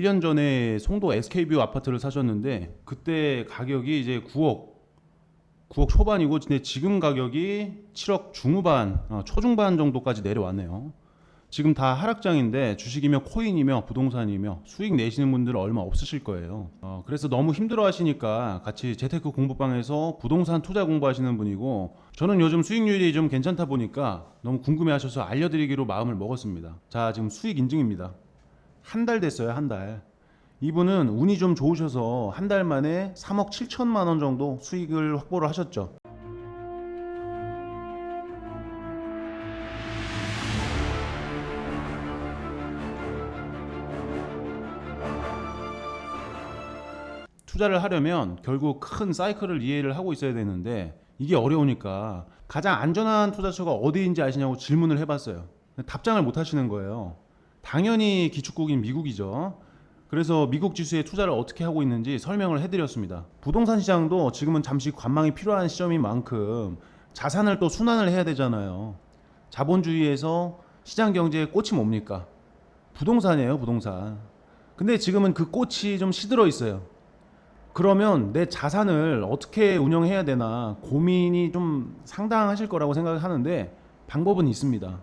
1년 전에 송도 SK뷰 아파트를 사셨는데 그때 가격이 이제 9억 9억 초반이고 근데 지금 가격이 7억 중후반 어, 초중반 정도까지 내려왔네요. 지금 다 하락장인데 주식이며 코인이며 부동산이며 수익 내시는 분들 얼마 없으실 거예요. 어, 그래서 너무 힘들어 하시니까 같이 재테크 공부방에서 부동산 투자 공부하시는 분이고 저는 요즘 수익률이 좀 괜찮다 보니까 너무 궁금해 하셔서 알려드리기로 마음을 먹었습니다. 자, 지금 수익 인증입니다. 한 달 됐어요, 한 달. 이분은 운이 좀 좋으셔서 한 달 만에 3억 7천만 원 정도 수익을 확보를 하셨죠. 투자를 하려면 결국 큰 사이클을 이해를 하고 있어야 되는데 이게 어려우니까 가장 안전한 투자처가 어디인지 아시냐고 질문을 해봤어요. 답장을 못 하시는 거예요. 당연히 기축국인 미국이죠. 그래서 미국 지수에 투자를 어떻게 하고 있는지 설명을 해드렸습니다. 부동산 시장도 지금은 잠시 관망이 필요한 시점인 만큼 자산을 또 순환을 해야 되잖아요. 자본주의에서 시장 경제의 꽃이 뭡니까? 부동산이에요, 부동산. 근데 지금은 그 꽃이 좀 시들어 있어요. 그러면 내 자산을 어떻게 운영해야 되나 고민이 좀 상당하실 거라고 생각하는데 방법은 있습니다.